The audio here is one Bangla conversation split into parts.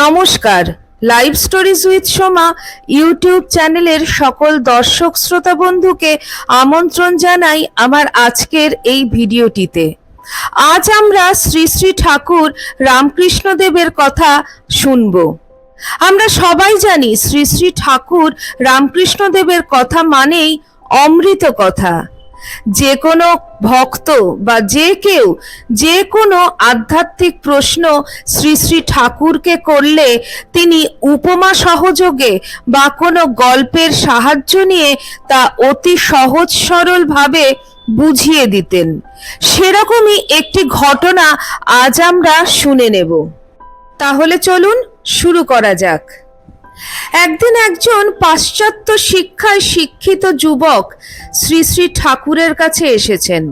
নমস্কার। Live stories with Soma YouTube চ্যানেলের সকল দর্শক, শ্রোতা বন্ধুকে আমন্ত্রণ জানাই আমার আজকের এই ভিডিওটিতে। আজ আমরা শ্রী শ্রী ঠাকুর রামকৃষ্ণদেবের কথা শুনব। আমরা সবাই জানি শ্রী শ্রী ঠাকুর রামকৃষ্ণদেবের কথা মানেই অমৃত কথা। যে কোনো ভক্ত বা যে কেউ যে কোনো আধ্যাত্মিক প্রশ্ন শ্রী শ্রী ঠাকুরকে করলে তিনি উপমা সহযোগে বা কোনো গল্পের সাহায্য নিয়ে তা অতি সহজ সরলভাবে বুঝিয়ে দিতেন। সেরকমই একটি ঘটনা আজ আমরা শুনে নেব। তাহলে চলুন শুরু করা যাক। একদিন একজন পাশ্চাত্য শিক্ষায় শিক্ষিত যুবক শ্রী শ্রী ঠাকুরের কাছে এসেছেন।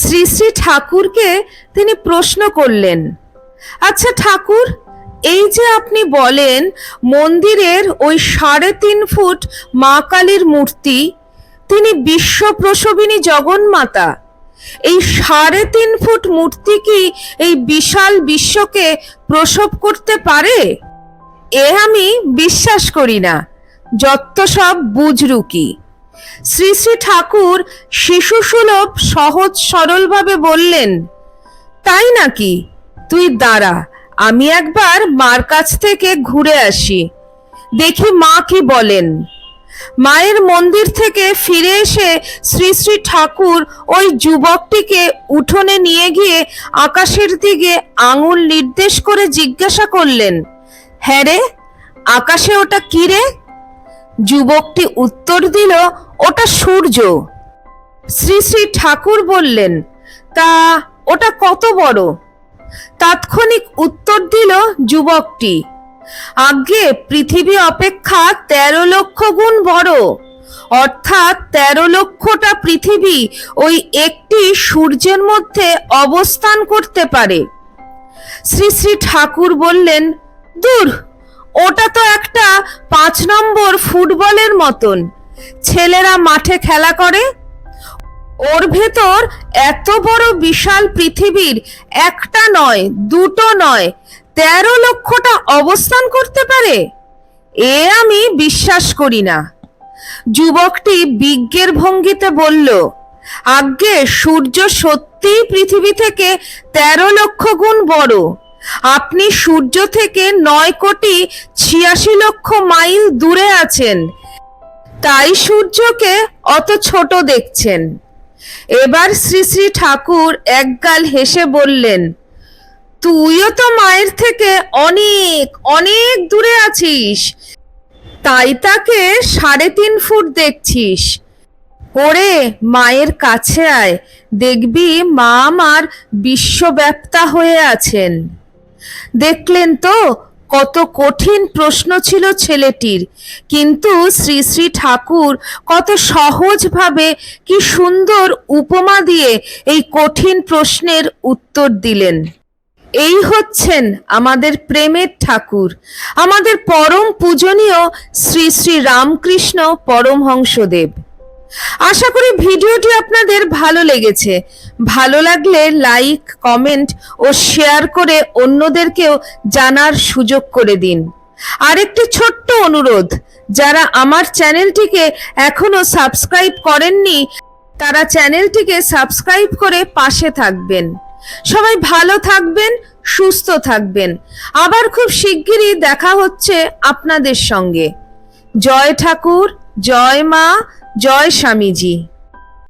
শ্রী শ্রী ঠাকুরকে তিনি প্রশ্ন করলেন আচ্ছা ঠাকুর, এই যে আপনি বলেন মন্দিরের ওই সাড়ে তিন ফুট মা কালীর মূর্তি, তিনি বিশ্ব প্রসবিনী জগন্মাতা, এই সাড়ে তিন ফুট মূর্তি কি এই বিশাল বিশ্বকে প্রসব করতে পারে? এ আমি বিশ্বাস করি না যত সব বুজরুকি। শ্রী শ্রী ঠাকুর শিশু সুলভ সহজ সরলভাবে বললেন, তাই নাকি? তুই দাঁড়া, আমি একবার মার কাছ থেকে ঘুরে আসি, দেখি মা কি বলেন। মায়ের মন্দির থেকে ফিরে এসে শ্রী শ্রী ঠাকুর ওই যুবকটিকে উঠোনে নিয়ে গিয়ে আকাশের দিকে আঙুল নির্দেশ করে জিজ্ঞাসা করলেন হ্যাঁ রে, আকাশে ওটা কি রে? যুবকটি উত্তর দিল, ওটা সূর্য। শ্রী শ্রী ঠাকুর বললেন, তা ওটা কত বড়? তাৎক্ষণিক উত্তর দিল যুবকটি আগে পৃথিবী অপেক্ষা তেরো লক্ষ গুণ বড়। অর্থাৎ তেরো লক্ষটা পৃথিবী ওই একটি সূর্যের মধ্যে অবস্থান করতে পারে। শ্রী শ্রী ঠাকুর বললেন দূর, ওটা তো একটা পাঁচ নম্বর ফুটবলের মতন। ছেলেরা মাঠে খেলা করে। ওর ভেতর এত বড় বিশাল পৃথিবীর একটা নয়, দুটো নয়, তেরো লক্ষটা অবস্থান করতে পারে? এ আমি বিশ্বাস করি না। যুবকটি বিজ্ঞের ভঙ্গিতে বলল, আজ্ঞে, সূর্য সত্যিই পৃথিবী থেকে তেরো লক্ষ গুণ বড়। আপনি সূর্য থেকে নয় কোটি ছিয়াশি লক্ষ মাইল দূরে আছেন। তাই সূর্যকে অত ছোট দেখছেন। এবার শ্রী শ্রী ঠাকুর একগাল হেসে বললেন, তুইও তো মায়ের থেকে অনেক অনেক দূরে আছিস। তাই তাকে সাড়ে তিন ফুট দেখছিস। ওরে, মায়ের কাছে আয়। দেখবি মা আমার বিশ্বব্যাপ্তা হয়ে আছেন। দেখলেন তো, কত কঠিন প্রশ্ন ছিল ছেলেটির। কিন্তু শ্রী শ্রী ঠাকুর কত সহজভাবে, কি সুন্দর উপমা দিয়ে এই কঠিন প্রশ্নের উত্তর দিলেন। এই হচ্ছেন আমাদের প্রেমের ঠাকুর। আমাদের পরম পূজনীয় শ্রী শ্রী রামকৃষ্ণ পরমহংসদেব। আশা করি ভিডিওটি আপনাদের ভালো লেগেছে। ভালো লাগলে লাইক, কমেন্ট ও শেয়ার করে অন্যদেরকেও জানার সুযোগ করে দিন। আরেকটি ছোট্ট অনুরোধ, যারা আমার চ্যানেলটিকে এখনও সাবস্ক্রাইব করেননি, তারা চ্যানেলটিকে সাবস্ক্রাইব করে পাশে থাকবেন। সবাই ভালো থাকবেন, সুস্থ থাকবেন। আবার খুব শিগগিরই দেখা হচ্ছে আপনাদের সঙ্গে। জয় ঠাকুর, জয় মা জয় স্বামীজি।